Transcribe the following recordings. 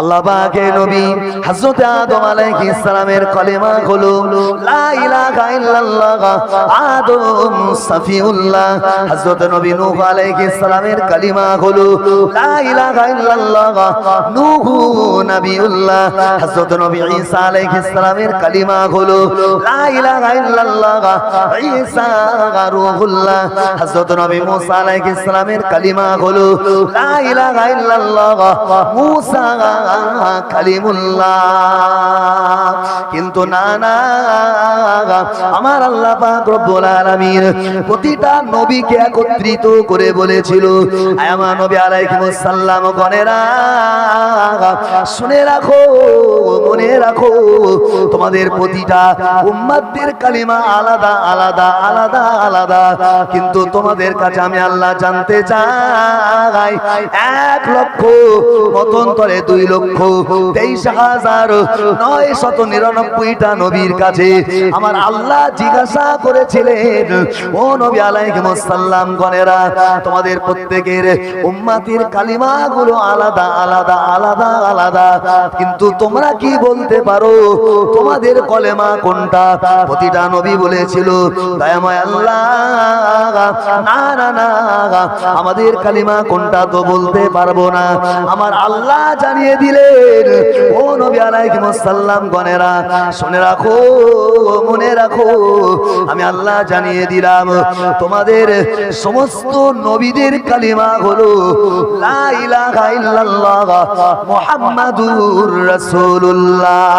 আল্লাহ পাকের নবী হযরত আদম আলাইহিস সালামের কালেমা হলো লা ইলাহা ইল্লাল্লাহ আদম সাফিউল্লাহ। হযরত নবী নূহ আলাইহিস সালামের কালিমা হলো লা ইলাহা ইল্লাল্লাহ নূহ নবিউল্লাহ। হযরত নবী ঈসা আলাইহিস সালামের কালিমা হলো লা ইলাহা ইল্লাল্লাহ ঈসা রূহুল্লাহ হযরত নবী মুসা আলাইহিস সালামের কালিমা হলো লা ইলাহা ইল্লাল্লাহ মুসা কালিমুল্লাহ। কিন্তু না না, আমার আল্লাহ পাক রব্বুল প্রতিটা নবীকে একত্রিত করে বলেছিল আমার নবী আলাইহিস সালাম, গণেরা শুনে রাখো, মনে রাখো, তোমাদের প্রতিটা উম্মাদের কালিমা আলাদা আলাদা আলাদা আলাদা। কিন্তু তোমাদের কাছে আমি আল্লাহ জানতে চাই, এক লক্ষ মতন্তরে দুই লক্ষ, তেইশ হাজার, নয় শত নিরানব্বইটা নবীর কাছে আমার আল্লাহ জিজ্ঞাসা করেছিলেন, ও নবী আলাইহিমুসাল্লাম গণেরা তোমাদের প্রত্যেকের উম্মাতির কালিমাগুলো আলাদা আলাদা আলাদা আলাদা। কিন্তু তোমরা কি বলতে পারো? তোমাদের কলেমা কোনটা? প্রতিটা নবী বলেছিল আমাদের কালিমা কোনটা তো বলতে পারব না। আমার আল্লাহ জানিয়ে দিলেন, ও নবী আলাইহিস সালাম গণেরা শুনে রাখো, মনে রাখো, আমি আল্লাহ জানিয়ে দিলাম, তোমাদের সমস্ত নবীদের কালিমা হলো, লা ইলাহা ইল্লাল্লাহ মুহাম্মাদুর রাসূলুল্লাহ।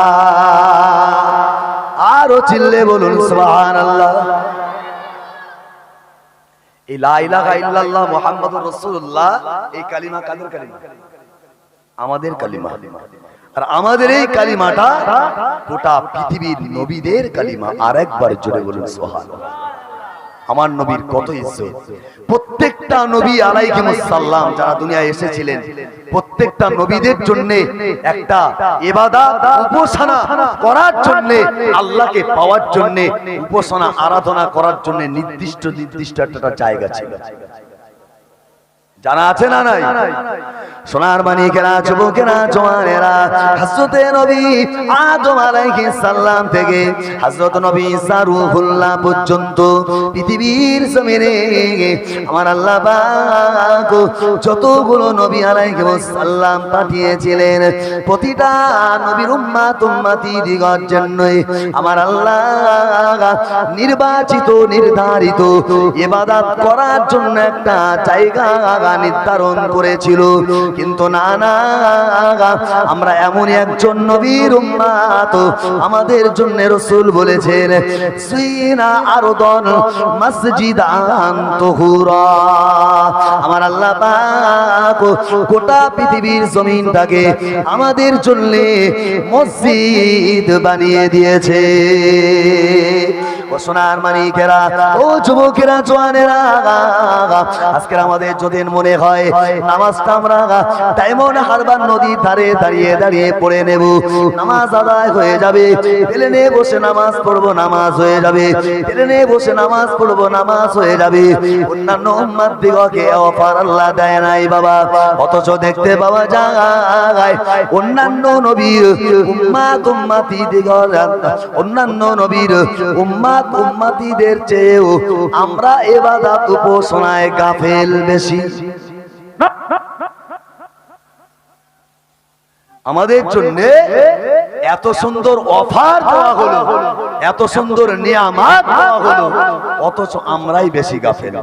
আরও চিল্লে বলুন কাদের কালিমা? আমাদের এই কালিমাটা গোটা পৃথিবীর নবীদের কালিমা। বলুন আমার নবীর কত ইজ্জত। প্রত্যেকটা নবী আলাইহিমুস সালাম যারা দুনিয়ায় এসেছিলেন, প্রত্যেকটা নবীদের জন্য একটা ইবাদত, উপাসনা করার জন্য, আল্লাহকে পাওয়ার জন্য, উপাসনা, আরাধনা করার জন্য নির্দিষ্ট নির্দিষ্ট একটা জায়গা ছিল। জানা আছে না নাই? সোনার মানিকেরা যুবকেরা জওয়ানেরা হযরতে নবী আদম আলাইহিস সালাম থেকে হযরত নবী ঈসা রূহুল্লাহ পর্যন্ত পৃথিবীর জমিনে আমার আল্লাহ পাক যতগুলো নবী আলাইহিস সালাম পাঠিয়েছিলেন, প্রতিটা নবীর উম্মাত উম্মতি দিগর জন্যই আমার আল্লাহ নির্বাচিত, নির্ধারিত, ইবাদত করার জন্য একটা জায়গা নির্ধারণ করেছিল। কিন্তু না না, আমরা এমন একজন নবীর উম্মাত। আমাদের জন্য রসুল বলেছেন সুইনা আরদন মসজিদান তুহুরা। আমার আল্লাহ পাক গোটা পৃথিবীর জমিনটাকে আমাদের জন্য মসজিদ বানিয়ে দিয়েছে। সোনার মানিকেরা ও যুবকেরা, জোয়ানেরা, আজকের আমাদের যদি মনে হয় নামাজটা আমরা ডায়মন্ড হারবার নদীর ধারে দাঁড়িয়ে দাঁড়িয়ে পড়ে নেব। নামাজ আদায় হয়ে যাবে। প্লেনে বসে নামাজ পড়ব, নামাজ হয়ে যাবে। প্লেনে বসে নামাজ পড়ব, নামাজ হয়ে যাবে। অন্যান্য উম্মাদ দিগকে অফার আল্লাহ দেয় নাই বাবা। অথচ দেখতে পাওয়া যায়, অন্যান্য নবীর উম্মাত উম্মাতি দিগর, অন্যান্য নবীর উম্মাত চেয়েও আমরা এবাদাত উপাসনায় গাফেল বেশি। আমাদের জন্য এত সুন্দর অফার দেওয়া হলো, এত সুন্দর নিয়ামাত দেওয়া হলো, অথচ আমরাই বেশি গাফেল।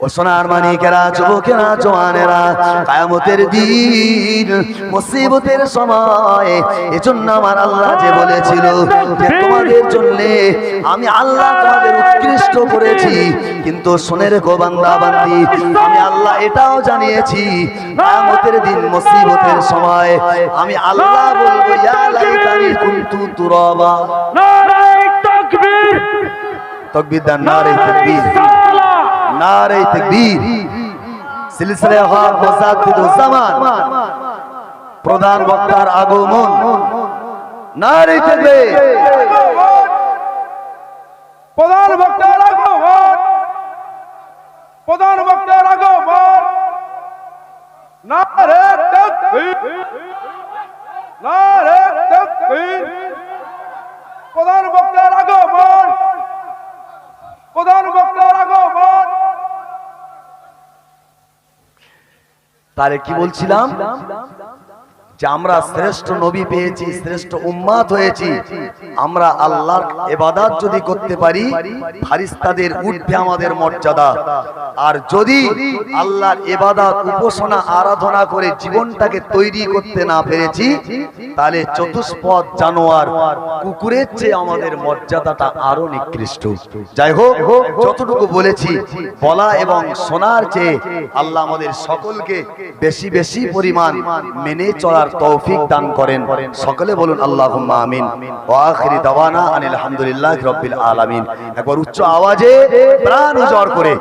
ও সোনার মানিকেরা যুবকেরা জওয়ানেরা কায়ামতের দিন মুসিবতের সময় এজন্য আমার আল্লাহ যে বলেছিল যে তোমাদের জন্য আমি আল্লাহ তোমাদের উৎকৃষ্ট করেছি। কিন্তু শুনে রেখো বান্দা বান্দি আমি আল্লাহ এটাও জানিয়েছি কায়ামতের দিন মুসিবতের সময় আমি আল্লাহ বলব ইয়া লাইতানি কুনতু তুরাবা। নারায়ে তাকবীর। তাকবীর দেন নারে তাকবীর। নারে তকবীর। সিলসিলে হক জামান। প্রধান বক্তার আগমন। নারে তকবীর। প্রধান বক্তার আগমন। প্রধান বক্তার আগমন। নারে তকবীর। নারে তকবীর। প্রধান বক্তার আগমন। প্রধান বক্তা তাহলে কি বলছিলাম? যে আমরা শ্রেষ্ঠ নবী পেয়েছি, শ্রেষ্ঠ উম্মাত হয়েছি, আমরা আল্লাহর এবাদাত যদি করতে পারি, ফারিস্তাদের উঠবে আমাদের মর্যাদা। আর যদি আল্লাহর এবাদাত উপাসনা, আরাধনা করে জীবনটাকে তৈরি করতে না পেরেছি, তাহলে চতুষ্পদ জানোয়ার কুকুরের চেয়ে আমাদের মর্যাদাটা আরও নিকৃষ্ট। যাই হোক, যতটুকু বলেছি, বলা এবং শোনার চেয়ে আল্লাহ আমাদের সকলকে বেশি বেশি পরিমাণ মেনে চলার তৌফিক দান করেন। সকলে বলুন আল্লাহ আমিন। ও আখিরি দাওয়ানা আনিল আলহামদুলিল্লাহ রব্বিল আলামিন। একবার উচ্চ আওয়াজে প্রাণ উজাড় করে।